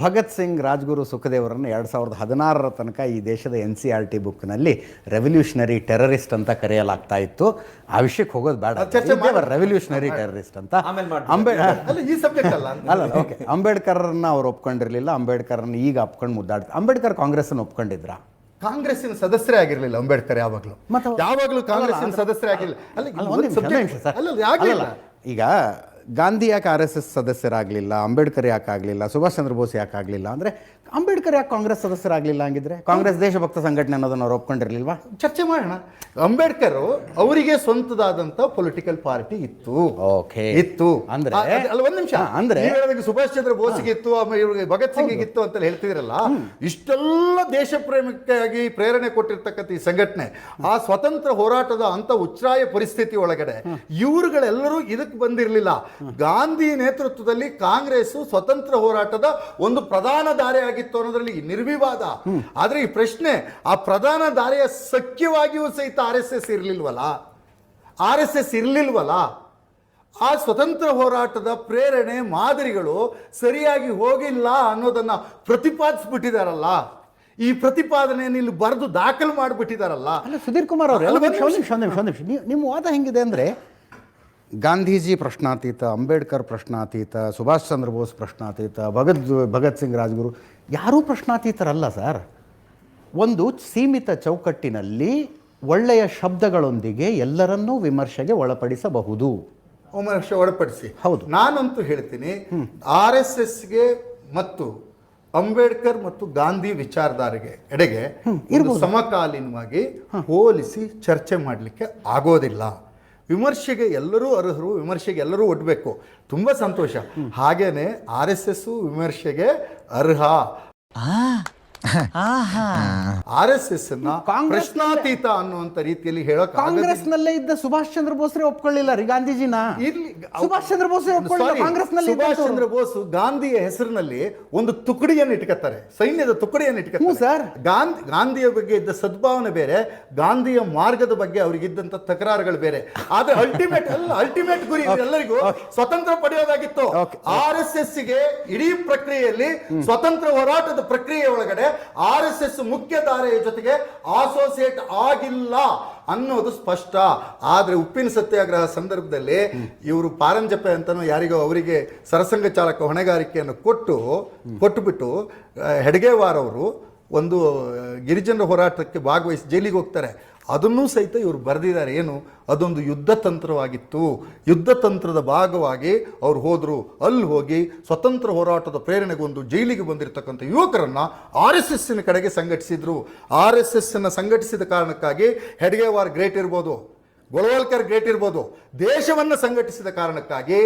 ಭಗತ್ ಸಿಂಗ್ ರಾಜ್ಗುರು ಸುಖದೇವರನ್ನು ಎರಡು ಸಾವಿರದ ಹದಿನಾರರ ತನಕ ಈ ದೇಶದ ಎನ್ ಸಿ ಆರ್ ಟಿ ಬುಕ್ನಲ್ಲಿ ರೆವಲ್ಯೂಷನರಿ ಟೆರರಿಸ್ಟ್ ಅಂತ ಕರೆಯಲಾಗ್ತಾ ಇತ್ತು. ಆ ವಿಷಯಕ್ಕೆ ಹೋಗೋದು ಬೇಡ. ರೆವಲ್ಯೂಷನರಿ ಟೆರರಿಸ್ಟ್ ಅಂತ. ಅಲ್ಲ ಓಕೆ ಅಂಬೇಡ್ಕರ್ನ ಅವ್ರು ಒಪ್ಕೊಂಡಿರಲಿಲ್ಲ. ಅಂಬೇಡ್ಕರ್ನ ಈಗ ಒಪ್ಕೊಂಡು ಮುದ್ದಾಡ್ತಾರೆ ಅಂಬೇಡ್ಕರ್ ಕಾಂಗ್ರೆಸ್ಸನ್ನು ಒಪ್ಕೊಂಡಿದ್ರಾ? ಕಾಂಗ್ರೆಸ್ಸಿನ ಸದಸ್ಯರೇ ಆಗಿರಲಿಲ್ಲ ಅಂಬೇಡ್ಕರ್ ಯಾವಾಗಲೂ. ಯಾವಾಗ್ಲೂ ಕಾಂಗ್ರೆಸ್ಸಿನ ಸದಸ್ಯರೇ ಸರ್. ಅಲ್ಲ ಈಗ ಗಾಂಧಿ ಯಾಕೆ ಆರ್ ಎಸ್ ಎಸ್ ಸದಸ್ಯರಾಗಲಿಲ್ಲ, ಅಂಬೇಡ್ಕರ್ ಯಾಕೆ ಆಗಲಿಲ್ಲ ಸುಭಾಷ್ ಚಂದ್ರ ಬೋಸ್ ಯಾಕೆ ಆಗಲಿಲ್ಲ ಅಂದರೆ ಅಂಬೇಡ್ಕರ್ ಯಾಕೆ ಕಾಂಗ್ರೆಸ್ ಸದಸ್ಯರಾಗಲಿಲ್ಲ ಹಂಗಿದ್ರೆ? ಕಾಂಗ್ರೆಸ್ ದೇಶಭಕ್ತ ಸಂಘಟನೆ ಅನ್ನೋದನ್ನು ಅವ್ರು ಒಪ್ಕೊಂಡಿರಲಿಲ್ವಾ? ಚರ್ಚೆ ಮಾಡೋಣ. ಅಂಬೇಡ್ಕರ್ ಅವರಿಗೆ ಸ್ವಂತದಾದಂತ ಪೊಲಿಟಿಕಲ್ ಪಾರ್ಟಿ ಇತ್ತು. ಓಕೆ ಇತ್ತು. ಅಂದ್ರೆ- ಅಲ್ಲ ಒಂದ್ ನಿಮಿಷ. ಅಂದ್ರೆ- ಸುಭಾಷ್ ಚಂದ್ರ ಬೋಸ್ಗೆ ಇತ್ತು ಆಮೇಲೆ ಇವ್ರಿಗೆ ಭಗತ್ ಸಿಂಗ್ ಇತ್ತು ಅಂತ ಹೇಳ್ತಿದ್ರಲ್ಲ ಇಷ್ಟೆಲ್ಲ ದೇಶ ಪ್ರೇಮಕ್ಕಾಗಿ ಪ್ರೇರಣೆ ಕೊಟ್ಟಿರ್ತಕ್ಕಂಥ ಈ ಸಂಘಟನೆ ಆ ಸ್ವತಂತ್ರ ಹೋರಾಟದ ಅಂತ ಉಚ್ಚ್ರಾಯ ಪರಿಸ್ಥಿತಿ ಒಳಗಡೆ ಇವರುಗಳೆಲ್ಲರೂ ಇದಕ್ಕೆ ಬಂದಿರಲಿಲ್ಲ. ಗಾಂಧಿ ನೇತೃತ್ವದಲ್ಲಿ ಕಾಂಗ್ರೆಸ್ ಸ್ವತಂತ್ರ ಹೋರಾಟದ ಒಂದು ಪ್ರಧಾನ ದಾರಿ ಆಗಿತ್ತು ಅನ್ನೋದ್ರಲ್ಲಿ ನಿರ್ವಿವಾದ. ಆದ್ರೆ ಈ ಪ್ರಶ್ನೆ ಆ ಪ್ರಧಾನ ದಾರಿಯ ಸಖ್ಯವಾಗಿಯೂ ಸಹಿತ ಆರ್ ಎಸ್ ಎಸ್ ಇರ್ಲಿಲ್ವಲ್ಲ? ಆರ್ ಎಸ್ ಎಸ್ ಇರ್ಲಿಲ್ವಲ್ಲ? ಆ ಸ್ವತಂತ್ರ ಹೋರಾಟದ ಪ್ರೇರಣೆ ಮಾದರಿಗಳು ಸರಿಯಾಗಿ ಹೋಗಿಲ್ಲ ಅನ್ನೋದನ್ನ ಪ್ರತಿಪಾದಿಸ್ಬಿಟ್ಟಿದಾರಲ್ಲ. ಈ ಪ್ರತಿಪಾದನೆಯನ್ನು ಇಲ್ಲಿ ಬರೆದು ದಾಖಲು ಮಾಡಿಬಿಟ್ಟಿದಾರಲ್ಲ. ಸುಧೀರ್ ಕುಮಾರ್ ಅವರು ನಿಮ್ಮ ವಾದ ಹೆಂಗಿದೆ ಅಂದರೆ ಗಾಂಧೀಜಿ ಪ್ರಶ್ನಾತೀತ ಅಂಬೇಡ್ಕರ್ ಪ್ರಶ್ನಾತೀತ ಸುಭಾಷ್ ಚಂದ್ರ ಬೋಸ್ ಪ್ರಶ್ನಾತೀತ ಭಗತ್ ಭಗತ್ ಸಿಂಗ್ ರಾಜ್ಗುರು ಯಾರೂ ಪ್ರಶ್ನಾತೀತರಲ್ಲ ಸರ್. ಒಂದು ಸೀಮಿತ ಚೌಕಟ್ಟಿನಲ್ಲಿ ಒಳ್ಳೆಯ ಶಬ್ದಗಳೊಂದಿಗೆ ಎಲ್ಲರನ್ನೂ ವಿಮರ್ಶೆಗೆ ಒಳಪಡಿಸಬಹುದು. ವಿಮರ್ಶೆ ಒಳಪಡಿಸಿ. ಹೌದು. ನಾನಂತೂ ಹೇಳ್ತೀನಿ ಆರ್ ಎಸ್ ಎಸ್ಗೆ ಮತ್ತು ಅಂಬೇಡ್ಕರ್ ಮತ್ತು ಗಾಂಧಿ ವಿಚಾರಧಾರೆಗೆ ಎಡೆಗೆ ಸಮಕಾಲೀನವಾಗಿ ಹೋಲಿಸಿ ಚರ್ಚೆ ಮಾಡಲಿಕ್ಕೆ ಆಗೋದಿಲ್ಲ. ವಿಮರ್ಶೆಗೆ ಎಲ್ಲರೂ ಅರ್ಹರು ವಿಮರ್ಶೆಗೆ ಎಲ್ಲರೂ ಒಡ್ಬೇಕು ತುಂಬಾ ಸಂತೋಷ. ಹಾಗೇನೆ ಆರ್ ಎಸ್ ಎಸ್ ವಿಮರ್ಶೆಗೆ ಅರ್ಹ. ಆರ್ ಎಸ್ ಎಸ್ ಅನ್ನ ಕಾಂಗ್ರೆಸ್ ಪ್ರಶ್ನಾತೀತ ಅನ್ನುವಂತ ರೀತಿಯಲ್ಲಿ ಹೇಳೋ ಕಾಂಗ್ರೆಸ್ ನಲ್ಲೇ ಇದ್ದ ಸುಭಾಷ್ ಚಂದ್ರ ಬೋಸ್ರೇ ಒಪ್ಕೊಳ್ಳಿಲ್ಲ ರೀ ಗಾಂಧೀಜಿನ. ಇಲ್ಲಿ ಸುಭಾಷ್ ಚಂದ್ರ ಬೋಸ್ ಒಪ್ಕೊಳ್ಳಿಲ್ಲ ಕಾಂಗ್ರೆಸ್ನಲ್ಲಿ ಸುಭಾಷ್ ಚಂದ್ರ ಬೋಸ್ ಗಾಂಧಿಯ ಹೆಸರಿನಲ್ಲಿ ಒಂದು ತುಕಡಿಯನ್ನು ಇಟ್ಕೋತಾರೆ ಸೈನ್ಯದ ತುಕಡಿಯನ್ನು ಇಟ್ಕತ್ತಾರೆ. ಸರ್. ಗಾಂಧಿ ಗಾಂಧಿಯ ಬಗ್ಗೆ ಇದ್ದ ಸದ್ಭಾವನೆ ಬೇರೆ ಗಾಂಧಿಯ ಮಾರ್ಗದ ಬಗ್ಗೆ ಅವರಿಗಿದ್ದಂತ ತಕರಾರುಗಳು ಬೇರೆ. ಆದ್ರೆ ಅಲ್ಟಿಮೇಟ್ ಅಲ್ಲ ಅಲ್ಟಿಮೇಟ್ ಗುರಿ ಎಲ್ಲರಿಗೂ ಸ್ವತಂತ್ರ ಪಡೆಯೋದಾಗಿತ್ತು. ಆರ್ ಎಸ್ ಎಸ್ಗೆ ಇಡೀ ಪ್ರಕ್ರಿಯೆಯಲ್ಲಿ ಸ್ವತಂತ್ರ ಹೋರಾಟದ ಪ್ರಕ್ರಿಯೆ ಒಳಗಡೆ ಆರ್ ಎಸ್ ಎಸ್ ಮುಖ್ಯಧಾರೆಯ ಜೊತೆಗೆ ಅಸೋಸಿಯೇಟ್ ಆಗಿಲ್ಲ ಅನ್ನೋದು ಸ್ಪಷ್ಟ. ಆದ್ರೆ ಉಪ್ಪಿನ ಸತ್ಯಾಗ್ರಹ ಸಂದರ್ಭದಲ್ಲಿ ಇವರು ಪಾರಂಜಪೆ ಅಂತನೋ ಯಾರಿಗೋ ಅವರಿಗೆ ಸರಸಂಗ ಚಾಲಕ ಹೊಣೆಗಾರಿಕೆಯನ್ನು ಕೊಟ್ಟು, ಕೊಟ್ಟುಬಿಟ್ಟು ಅವರು ಒಂದು ಗಿರಿಜನರ ಹೋರಾಟಕ್ಕೆ ಭಾಗವಹಿಸಿ ಜೈಲಿಗೆ ಹೋಗ್ತಾರೆ. ಅದನ್ನೂ ಸಹಿತ ಇವರು ಬರೆದಿದ್ದಾರೆ. ಏನು? ಅದೊಂದು ಯುದ್ಧ ತಂತ್ರವಾಗಿತ್ತು. ಯುದ್ಧ ತಂತ್ರದ ಭಾಗವಾಗಿ ಅವ್ರು ಹೋದರು. ಅಲ್ಲಿ ಹೋಗಿ ಸ್ವತಂತ್ರ ಹೋರಾಟದ ಪ್ರೇರಣೆಗೊಂದು ಜೈಲಿಗೆ ಬಂದಿರತಕ್ಕಂಥ ಯುವಕರನ್ನು ಆರ್ ಎಸ್ ಎಸ್ಸಿನ ಕಡೆಗೆ ಸಂಘಟಿಸಿದರು. ಆರ್ ಎಸ್ ಎಸ್ಸನ್ನು ಸಂಘಟಿಸಿದ ಕಾರಣಕ್ಕಾಗಿ ಹೆಡ್ಗೆವಾರ್ ಗ್ರೇಟ್ ಇರ್ಬೋದು ಗೊಳವಲ್ಕರ್ ಗ್ರೇಟ್ ಇರ್ಬೋದು, ದೇಶವನ್ನು ಸಂಘಟಿಸಿದ ಕಾರಣಕ್ಕಾಗಿ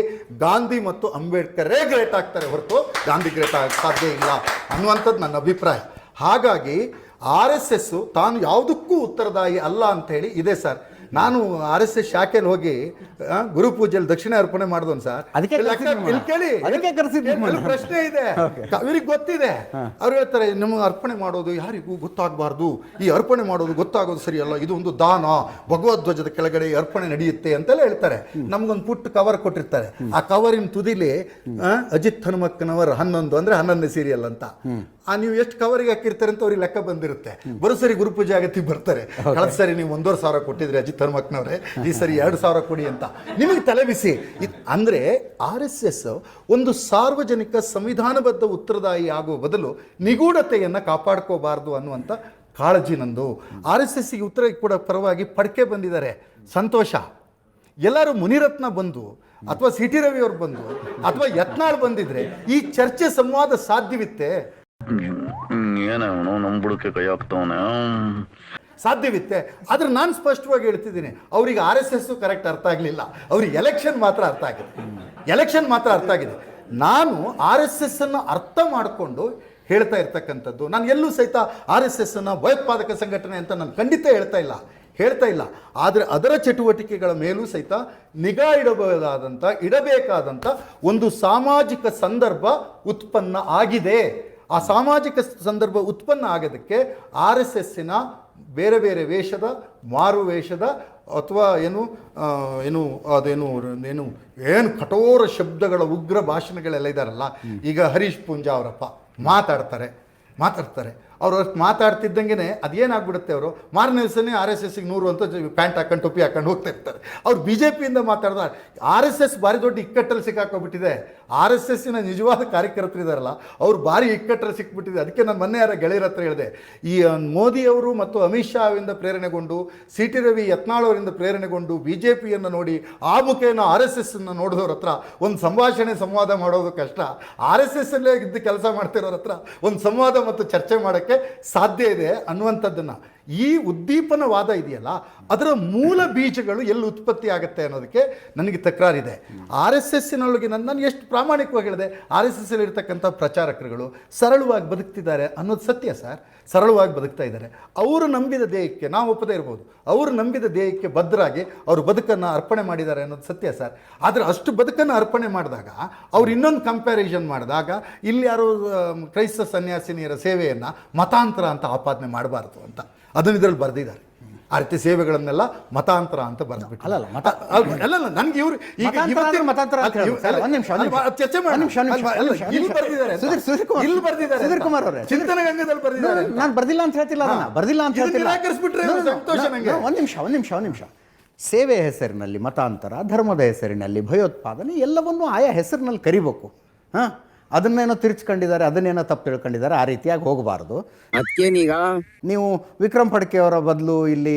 ಗಾಂಧಿ ಮತ್ತು ಅಂಬೇಡ್ಕರೇ ಗ್ರೇಟ್ ಆಗ್ತಾರೆ ಹೊರತು ಗಾಂಧಿ ಗ್ರೇಟ್ ಆಗ ಸಾಧ್ಯ ಇಲ್ಲ ಅನ್ನುವಂಥದ್ದು ನನ್ನ ಅಭಿಪ್ರಾಯ. ಹಾಗಾಗಿ ಆರ್ ಎಸ್ ಎಸ್ ತಾನು ಯಾವುದಕ್ಕೂ ಉತ್ತರದಾಯಿ ಅಲ್ಲ ಅಂತ ಹೇಳಿ ಇದೆ ಸರ್. ನಾನು ಆರ್ ಎಸ್ ಎಸ್ ಶಾಖೆಯಲ್ಲಿ ಹೋಗಿ ಗುರು ಪೂಜೆಯಲ್ಲಿ ದಕ್ಷಿಣ ಅರ್ಪಣೆ ಮಾಡಿದವನು ಸರ್. ಕೇಳಿ. ಪ್ರಶ್ನೆ ಇದೆ. ಇವ್ರಿಗೆ ಗೊತ್ತಿದೆ. ಅವ್ರು ಹೇಳ್ತಾರೆ ನಮಗೆ ಅರ್ಪಣೆ ಮಾಡೋದು ಯಾರಿಗೂ ಗೊತ್ತಾಗಬಾರ್ದು. ಈ ಅರ್ಪಣೆ ಮಾಡೋದು ಗೊತ್ತಾಗೋದು ಸರಿಯಲ್ಲ ಇದು ಒಂದು ದಾನ. ಭಗವದ್ಧ್ವಜದ ಕೆಳಗಡೆ ಅರ್ಪಣೆ ನಡೆಯುತ್ತೆ ಅಂತೆಲ್ಲ ಹೇಳ್ತಾರೆ. ನಮ್ಗೊಂದು ಪುಟ್ಟ ಕವರ್ ಕೊಟ್ಟಿರ್ತಾರೆ. ಆ ಕವರಿನ ತುದಿಲಿ ಅಜಿತ್ ಹನುಮಕ್ಕನವರ ಹನ್ನೊಂದು ಅಂದ್ರೆ ಹನ್ನೊಂದನೇ ಸೀರಿಯಲ್ ಅಂತ. ಆ ನೀವು ಎಷ್ಟು ಕವರಿಗೆ ಹಾಕಿರ್ತಾರೆ ಅಂತ ಅವ್ರಿಗೆ ಲೆಕ್ಕ ಬಂದಿರುತ್ತೆ. ಬರೋ ಸರಿ ಗುರುಪೂಜೆ ಆಗತ್ತಿ ಬರ್ತಾರೆ. ಕಳೆದ ಸರಿ ನೀವು ಒಂದೂವರೆ ಸಾವಿರ ಕೊಟ್ಟಿದ್ರೆ ಅಜಿತ್ ಹನುಮಕ್ಕನವ್ರೆ ಈ ಸರಿ ಎರಡು ಸಾವಿರ ಕೊಡಿ ಅಂತ. ನಿಮಗೆ ತಲೆ ಬಿಸಿ. ಅಂದ್ರೆ ಆರ್ ಎಸ್ ಎಸ್ ಒಂದು ಸಾರ್ವಜನಿಕ ಸಂವಿಧಾನಬದ್ಧ ಉತ್ತರದಾಯಿ ಆಗುವ ಬದಲು ನಿಗೂಢತೆಯನ್ನು ಕಾಪಾಡ್ಕೋಬಾರ್ದು ಅನ್ನುವಂಥ ಕಾಳಜಿ ನಂದು. ಆರ್ ಎಸ್ ಎಸ್ಗೆ ಉತ್ತರ ಕೂಡ ಪರವಾಗಿ ಪಡ್ಕೆ ಬಂದಿದ್ದಾರೆ. ಸಂತೋಷ. ಎಲ್ಲರೂ ಮುನಿರತ್ನ ಬಂದು, ಅಥವಾ ಸಿ ಟಿ ರವಿ ಅವರು ಬಂದು, ಅಥವಾ ಯತ್ನಾಳ್ ಬಂದಿದ್ರೆ ಈ ಚರ್ಚೆ ಸಂವಾದ ಸಾಧ್ಯವಿತ್ತೆ? ಏನೋ ನಮ್ಮ ಬುಡಕ್ಕೆ ಕೈ ಹಾಕ್ತವನೆ. ಸಾಧ್ಯವಿತ್ತೆ. ಆದರೆ ನಾನು ಸ್ಪಷ್ಟವಾಗಿ ಹೇಳ್ತಿದ್ದೀನಿ, ಅವ್ರಿಗೆ ಆರ್ ಎಸ್ ಎಸ್ಸು ಕರೆಕ್ಟ್ ಅರ್ಥ ಆಗಲಿಲ್ಲ. ಅವ್ರಿಗೆ ಎಲೆಕ್ಷನ್ ಮಾತ್ರ ಅರ್ಥ ಆಗಿದೆ. ಎಲೆಕ್ಷನ್ ಮಾತ್ರ ಅರ್ಥ ಆಗಿದೆ. ನಾನು ಆರ್ ಎಸ್ ಎಸ್ ಅನ್ನು ಅರ್ಥ ಮಾಡಿಕೊಂಡು ಹೇಳ್ತಾ ಇರ್ತಕ್ಕಂಥದ್ದು. ನಾನು ಎಲ್ಲೂ ಸಹಿತ ಆರ್ ಎಸ್ ಎಸ್ ಅನ್ನು ಭಯೋತ್ಪಾದಕ ಸಂಘಟನೆ ಅಂತ ನಾನು ಖಂಡಿತ ಹೇಳ್ತಾ ಇಲ್ಲ. ಹೇಳ್ತಾ ಇಲ್ಲ. ಆದರೆ ಅದರ ಚಟುವಟಿಕೆಗಳ ಮೇಲೂ ಸಹಿತ ನಿಗಾ ಇಡಬಹುದಾದಂಥ ಇಡಬೇಕಾದಂಥ ಒಂದು ಸಾಮಾಜಿಕ ಸಂದರ್ಭ ಉತ್ಪನ್ನ ಆಗಿದೆ. ಆ ಸಾಮಾಜಿಕ ಸಂದರ್ಭ ಉತ್ಪನ್ನ ಆಗೋದಕ್ಕೆ ಆರ್ ಎಸ್ ಎಸ್ಸಿನ ಬೇರೆ ಬೇರೆ ವೇಷದ, ಮಾರು ವೇಷದ, ಅಥವಾ ಏನು ಏನು, ಅದೇನು, ಏನು ಏನು ಕಠೋರ ಶಬ್ದಗಳ ಉಗ್ರ ಭಾಷಣಗಳೆಲ್ಲ ಇದ್ದಾರಲ್ಲ ಈಗ ಹರೀಶ್ ಪೂಂಜಾ ಅವರಪ್ಪ ಮಾತಾಡ್ತಾರೆ ಮಾತಾಡ್ತಾರೆ. ಅವ್ರು ಅಷ್ಟು ಮಾತಾಡ್ತಿದ್ದಂಗೆ ಅದೇನಾಗ್ಬಿಡುತ್ತೆ ಅವರು? ಮಾರನೇ ದಿವಸನೇ ಆರ್ ಎಸ್ ಎಸ್ಗೆ ನೂರು ಅಂತ ಪ್ಯಾಂಟ್ ಹಾಕೊಂಡು, ಟೊಪ್ಪಿ ಹಾಕೊಂಡು ಹೋಗ್ತಾ ಇರ್ತಾರೆ. ಅವ್ರು ಬಿ ಜೆ ಪಿಯಿಂದ ಮಾತಾಡಿದ ಆರ್ ಎಸ್ ಎಸ್ ಭಾರಿ ದೊಡ್ಡ ಇಕ್ಕಟ್ಟಲ್ಲಿ ಸಿಕ್ಕಾಕೊಂಡ್ಬಿಟ್ಟಿದೆ ಆರ್ ಎಸ್ ಎಸ್ಸಿನ ನಿಜವಾದ ಕಾರ್ಯಕರ್ತರಿದಾರಲ್ಲ ಅವ್ರು ಭಾರಿ ಇಕ್ಕಟ್ಟಲ್ಲಿ ಸಿಕ್ಬಿಟ್ಟಿದೆ. ಅದಕ್ಕೆ ನಾನು ಮೊನ್ನೆ ಯಾರ ಗೆಳೆಯರ ಹತ್ರ ಹೇಳಿದೆ. ಈ ಮೋದಿಯವರು ಮತ್ತು ಅಮಿತ್ ಶಾ ಅವರಿಂದ ಪ್ರೇರಣೆಗೊಂಡು, ಸಿ ಟಿ ರವಿ ಯತ್ನಾಳ್ ಅವರಿಂದ ಪ್ರೇರಣೆಗೊಂಡು ಬಿ ಜೆ ಪಿಯನ್ನು ನೋಡಿ, ಆ ಮುಖೇನ ಆರ್ ಎಸ್ ಎಸ್ಸನ್ನು ನೋಡಿದವ್ರ ಹತ್ರ ಒಂದು ಸಂಭಾಷಣೆ, ಸಂವಾದ ಮಾಡೋದು ಕಷ್ಟ. ಆರ್ ಎಸ್ ಎಸ್ಸಲ್ಲೇ ಇದ್ದು ಕೆಲಸ ಮಾಡ್ತಿರೋರ ಹತ್ರ ಒಂದು ಸಂವಾದ ಮತ್ತು ಚರ್ಚೆ ಮಾಡೋಕ್ಕೆ ಸಾಧ್ಯ ಇದೆ ಅನ್ನುವಂಥದ್ದನ್ನು. ಈ ಉದ್ದೀಪನವಾದ ಇದೆಯಲ್ಲ, ಅದರ ಮೂಲ ಬೀಜಗಳು ಎಲ್ಲಿ ಉತ್ಪತ್ತಿ ಆಗುತ್ತೆ ಅನ್ನೋದಕ್ಕೆ ನನಗೆ ತಕರಾರಿದೆ. ಆರ್ ಎಸ್ ಎಸ್ಸಿನೊಳಗೆ ನನ್ನ ನಾನು ಎಷ್ಟು ಪ್ರಾಮಾಣಿಕವಾಗಿ ಹೇಳಿದೆ, ಆರ್ ಎಸ್ ಎಸ್ ಇರ್ತಕ್ಕಂಥ ಪ್ರಚಾರಕರುಗಳು ಸರಳವಾಗಿ ಬದುಕ್ತಿದ್ದಾರೆ ಅನ್ನೋದು ಸತ್ಯ ಸರ್. ಸರಳವಾಗಿ ಬದುಕ್ತಾ ಇದ್ದಾರೆ. ಅವರು ನಂಬಿದ ದೇಹಕ್ಕೆ, ನಾವು ಒಪ್ಪದೇ ಇರ್ಬೋದು, ಅವರು ನಂಬಿದ ದೇಹಕ್ಕೆ ಭದ್ರಾಗಿ ಅವರು ಬದುಕನ್ನು ಅರ್ಪಣೆ ಮಾಡಿದ್ದಾರೆ ಅನ್ನೋದು ಸತ್ಯ ಸರ್. ಆದರೆ ಅಷ್ಟು ಬದುಕನ್ನು ಅರ್ಪಣೆ ಮಾಡಿದಾಗ, ಅವ್ರು ಇನ್ನೊಂದು ಕಂಪ್ಯಾರಿಸನ್ ಮಾಡಿದಾಗ, ಇಲ್ಲಿ ಯಾರೋ ಕ್ರೈಸ್ತ ಸನ್ಯಾಸಿನಿಯರ ಸೇವೆಯನ್ನು ಮತಾಂತರ ಅಂತ ಆಪಾದನೆ ಮಾಡಬಾರ್ದು ಅಂತ. ಅದನ್ನು ಇದರಲ್ಲಿ ಬರೆದಿದ್ದಾರೆ. ಆ ರೀತಿ ಸೇವೆಗಳನ್ನೆಲ್ಲ ಮತಾಂತರ ಅಂತ ಬರೆದ್ಬಿಟ್ಟು ಅಲ್ಲ ಮತ- ಅಲ್ಲ ನನ್ಗೆ ಇವರು ಈಗ ಮತಾಂತರ ಇವತ್ತಿನ ಮತಾಂತರ ಒಂದ್ ನಿಮಿಷ, ಚರ್ಚೆ. ಒಂದ್ ನಿಮಿಷ, ಇಲ್ಲಿ ಬರ್ದಿದ್ದಾರೆ. ಸುಧೀರ್- ಕುಮಾರ್. ಇಲ್ಲಿ ಬರ್ದಿದ್ದಾರೆ. ಸುಧೀರ್ ಕುಮಾರ್ ಅವರೇ. ಚಿಂತನ ಗಂಗದಲ್ಲಿ ಬರ್ದಿದ್ದಾರೆ. ನಾನು ಬರ್ದಿಲ್ಲ ಅಂತ ಹೇಳ್ತಿಲ್ಲ ಅದನ್ನ. ಬರ್ದಿಲ್ಲ ಅಂತ ಹೇಳ್ತಿಲ್ಲ. ನಿರಾಕರಿಸ್ಬಿಟ್ರೆ ಸಂತೋಷ no, ನಂಗೆ. ಒಂದ್ ನಿಮಿಷ ಒಂದ್ ನಿಮಿಷ ಒಂದ್ ನಿಮಿಷ. ಸೇವೆ ಹೆಸರಿನಲ್ಲಿ ಮತಾಂತರ ಧರ್ಮದ ಹೆಸರಿನಲ್ಲಿ ಭಯೋತ್ಪಾದನೆ ಎಲ್ಲವನ್ನೂ ಆಯಾ ಹೆಸರಿನಲ್ಲಿ ಕರಿಬೇಕು. ಹಾಂ? ಅದನ್ನೇನೋ ತಿರ್ಚ್ಕೊಂಡಿದ್ದಾರೆ ಅದನ್ನೇನೋ ತಪ್ಪು ತಿಳ್ಕೊಂಡಿದ್ದಾರೆ ಆ ರೀತಿಯಾಗಿ ಹೋಗಬಾರ್ದು. ಅದಕ್ಕೇನೀಗ ನೀವು ವಿಕ್ರಮ್ ಫಡ್ಕೆ ಅವರ ಬದಲು ಇಲ್ಲಿ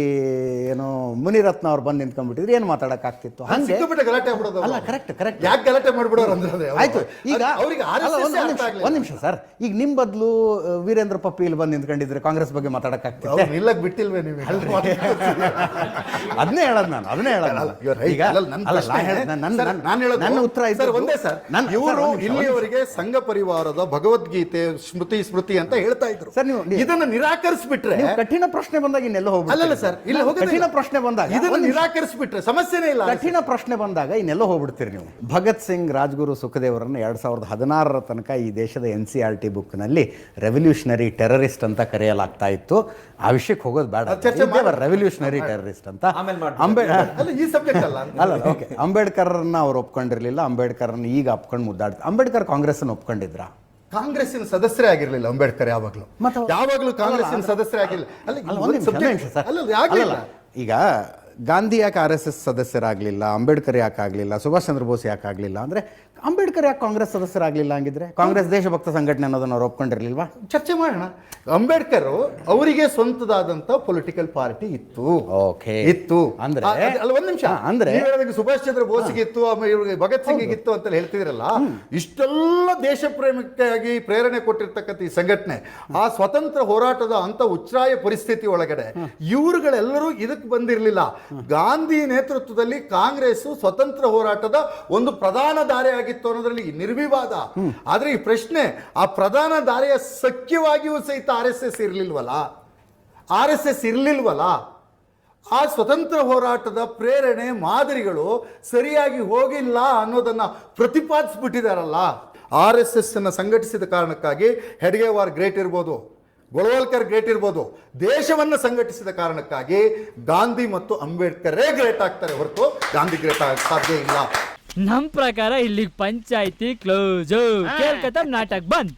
ಏನೋ ಮುನಿರತ್ನ ಅವ್ರು ಬಂದು ನಿಂತ್ಕೊಂಡ್ಬಿಟ್ಟಿದ್ರೆ ಏನು ಮಾತಾಡೋಕ್ಕಾಗ್ತಿತ್ತು? ಹಂಗೆ? ಸಿಕ್ಕಾಪಟ್ಟೆ ಗಲಾಟೆ ಆಗ್ಬಿಡೋದು ಅಲ್ಲ ಕರೆಕ್ಟ್ ಕರೆಕ್ಟ್ ಯಾಕೆ ಗಲಾಟೆ ಮಾಡ್ಬಿಡೋರು ಅಂದ್ರೆ ಅದೇ ಆಯ್ತು ಈಗ ಒಂದು ಅವ್ರಿಗೆ ಅಲ್ಲ, ನಿಮಿಷ ಒಂದ್ ನಿಮಿಷ ಸರ್. ಈಗ ನಿಮ್ಮ ಬದಲು ವೀರೇಂದ್ರ ಪಪ್ಪಿ ಇಲ್ಲಿ ಬಂದು ನಿಂತ್ಕೊಂಡಿದ್ರೆ ಕಾಂಗ್ರೆಸ್ ಬಗ್ಗೆ ಮಾತಾಡಕ್ಕಾಗ್ತಿದೆ ಅವ್ರು ನಿಲ್ಲಕ್ ಬಿಟ್ಟಿಲ್ವೇ ನೀವು ಅದನ್ನೇ ಹೇಳೋದು ನಾನು ಅದನ್ನೇ ಹೇಳೋದು ಈಗ ಅಲ್ಲ, ನನ್ನ ಅಲ್ಲ, ನಾ ಹೇಳ್- ನನ್ನ- ನನ್ನ- ನಾನು ಹೇಳೋದು- ನನ್ನ ಉತ್ತರ ಸರ್, ಒಂದೇ ಸರ್. ನನ್ನ- ಇವರು ಇಲ್ಲಿಯವರಿಗೆ ಒಂದ್ ನಿಮಿಷ, ಒಂದ್ ನಿಮಿಷ. ಇಲ್ಲಿಯವರೆಗೆ ಸಂಘ ಪರಿವಾರದ ಭಗವದ್ಗೀತೆ ಸ್ಮೃತಿ ಸ್ಮೃತಿ ಅಂತ ಹೇಳ್ತಾ ಇದ್ರು. ಸರ್, ನೀವು- ಇದನ್ನ ನಿರಾಕರಿಸ್ಬಿಟ್ರೆ ಕಠಿಣ ಪ್ರಶ್ನೆ ಬಂದಾಗ ಇನ್ನೆಲ್ಲ ಹೋಗ್ಬಿಡ್ತೀರಿ. ಅಲ್ಲ ಸರ್ ಇಲ್ಲಿ ಹೋಗೋದೇ ಕಠಿಣ ಪ್ರಶ್ನೆ ಬಂದಾಗ ಇದನ್ನ. ನಿರಾಕರಿಸ್ಬಿಟ್ರೆ ಸಮಸ್ಯೆನೇ ಇಲ್ಲ ಕಠಿಣ ಪ್ರಶ್ನೆ ಬಂದಾಗ ಇನ್ನೆಲ್ಲ ಹೋಗ್ಬಿಡ್ತೀರಿ ನೀವು. ಭಗತ್ ಸಿಂಗ್ ರಾಜ್ಗುರು ಸುಖದೇವರನ್ನು ಎರಡ್ ಸಾವಿರದ ಹದಿನಾರರ ತನಕ ಈ ದೇಶದ ಎನ್ ಸಿ ಆರ್ ಟಿ ಬುಕ್ನಲ್ಲಿ ರೆವಲ್ಯೂಷನರಿ ಟೆರರಿಸ್ಟ್ ಅಂತ ಕರೆಯಲಾಗ್ತಾ ಇತ್ತು. ಆ ವಿಷಯಕ್ಕೆ ಹೋಗೋದು ಬೇಡ. ರೆವಲ್ಯೂಷನರಿ ಟೆರರಿಸ್ಟ್ ಅಂತ. ಆಮೇಲೆ ಅಂಬೇಡ್ಕರ್ ಅಲ್ಲ ಈ ಸಬ್ಜೆಕ್ಟ್ ಅಲ್ಲ. ಅಲ್ಲ ಓಕೆ. ಅಂಬೇಡ್ಕರ್ನ ಅವ್ರು ಒಪ್ಕೊಂಡಿರಲಿಲ್ಲ. ಅಂಬೇಡ್ಕರ್ನ ಈಗ ಒಪ್ಕೊಂಡು ಮುದ್ದಾಡ್ತಾರೆ ಅಂಬೇಡ್ಕರ್ ಕಾಂಗ್ರೆಸ್ನ ಒಪ್ಕೊಂಡಿದ್ರ? ಕಾಂಗ್ರೆಸ್ಸಿನ ಸದಸ್ಯರೇ ಆಗಿರ್ಲಿಲ್ಲ ಅಂಬೇಡ್ಕರ್ ಯಾವಾಗಲೂ. ಯಾವಾಗಲೂ ಕಾಂಗ್ರೆಸ್ಸಿನ ಸದಸ್ಯರೇ ಆಗಿರಲಿಲ್ಲ. ಅಲ್ಲ ಈಗ ಗಾಂಧಿ ಯಾಕೆ ಆರ್ ಎಸ್ ಎಸ್ ಸದಸ್ಯರಾಗಲಿಲ್ಲ ಅಂಬೇಡ್ಕರ್ ಯಾಕೆ ಆಗಲಿಲ್ಲ ಸುಭಾಷ್ ಚಂದ್ರ ಬೋಸ್ ಯಾಕೆ ಆಗಲಿಲ್ಲ ಅಂದರೆ ಅಂಬೇಡ್ಕರ್ ಯಾಕೆ ಕಾಂಗ್ರೆಸ್ ಸದಸ್ಯರಾಗಲಿಲ್ಲ ಹಂಗಿದ್ರೆ? ಕಾಂಗ್ರೆಸ್ ದೇಶಭಕ್ತ ಸಂಘಟನೆ ಅನ್ನೋದನ್ನ ಅವ್ರು ಒಪ್ಕೊಂಡಿರ್ಲಿಲ್ವಾ? ಚರ್ಚೆ ಮಾಡೋಣ. ಅಂಬೇಡ್ಕರ್ ಅವರಿಗೆ ಸ್ವಂತದಾದಂಥ ಪೊಲಿಟಿಕಲ್ ಪಾರ್ಟಿ ಇತ್ತು. ಓಕೆ ಇತ್ತು. ಅಂದ್ರೆ? ಅಲ್ಲ ಒಂದ್ ನಿಮಿಷ. ಅಂದ್ರೆ? ಸುಭಾಷ್ ಚಂದ್ರ ಬೋಸ್ಗೆ ಇತ್ತು ಆಮೇಲೆ ಇವ್ರಿಗೆ ಭಗತ್ ಸಿಂಗ್ ಇತ್ತು ಅಂತ ಹೇಳ್ತಿದ್ರಲ್ಲ ಇಷ್ಟೆಲ್ಲ ದೇಶ ಪ್ರೇಮಕ್ಕಾಗಿ ಪ್ರೇರಣೆ ಕೊಟ್ಟಿರ್ತಕ್ಕಂಥ ಈ ಸಂಘಟನೆ ಆ ಸ್ವತಂತ್ರ ಹೋರಾಟದ ಅಂತ ಉಚ್ಚಾಯ ಪರಿಸ್ಥಿತಿ ಒಳಗಡೆ ಇವರುಗಳೆಲ್ಲರೂ ಇದಕ್ಕೆ ಬಂದಿರಲಿಲ್ಲ. ಗಾಂಧಿ ನೇತೃತ್ವದಲ್ಲಿ ಕಾಂಗ್ರೆಸ್ ಸ್ವತಂತ್ರ ಹೋರಾಟದ ಒಂದು ಪ್ರಧಾನ ದಾರಿ ಅನ್ನೋದರಲ್ಲಿ ನಿರ್ವಿವಾದ. ಆದ್ರೆ ಈ ಪ್ರಶ್ನೆ, ಆ ಪ್ರಧಾನ ದಾರಿಯ ಸಖ್ಯವಾಗಿಯೂ ಸಹಿತ ಆರ್ ಎಸ್ ಎಸ್ ಇರಲಿಲ್ವಲ್ಲ? ಆರ್ ಎಸ್ ಎಸ್ ಇರಲಿಲ್ವಲ್ಲ? ಆ ಸ್ವತಂತ್ರ ಹೋರಾಟದ ಪ್ರೇರಣೆ, ಮಾದರಿಗಳು ಸರಿಯಾಗಿ ಹೋಗಿಲ್ಲ ಅನ್ನೋದನ್ನ ಪ್ರತಿಪಾದಿಸ್ಬಿಟ್ಟಿದಾರಲ್ಲ? ಆರ್ ಎಸ್ ಎಸ್ ಅನ್ನು ಸಂಘಟಿಸಿದ ಕಾರಣಕ್ಕಾಗಿ ಹೆಡ್ಗೇವಾರ್ ಗ್ರೇಟ್ ಇರ್ಬೋದು. ಗೊಳವಲ್ಕರ್ ಗ್ರೇಟ್ ಇರ್ಬೋದು. ದೇಶವನ್ನು ಸಂಘಟಿಸಿದ ಕಾರಣಕ್ಕಾಗಿ ಗಾಂಧಿ ಮತ್ತು ಅಂಬೇಡ್ಕರೇ ಗ್ರೇಟ್ ಆಗ್ತಾರೆ ಹೊರತು ಗಾಂಧಿ ಗ್ರೇಟ್ ಆಗ ಸಾಧ್ಯ ಇಲ್ಲ. ನಮ್ ಪ್ರಕಾರ ಇಲ್ಲಿ ಪಂಚಾಯಿತಿ ಕ್ಲೋಸ್ ಕೇಳ್ಕತ್ತ ನಾಟಕ ಬಂದ್.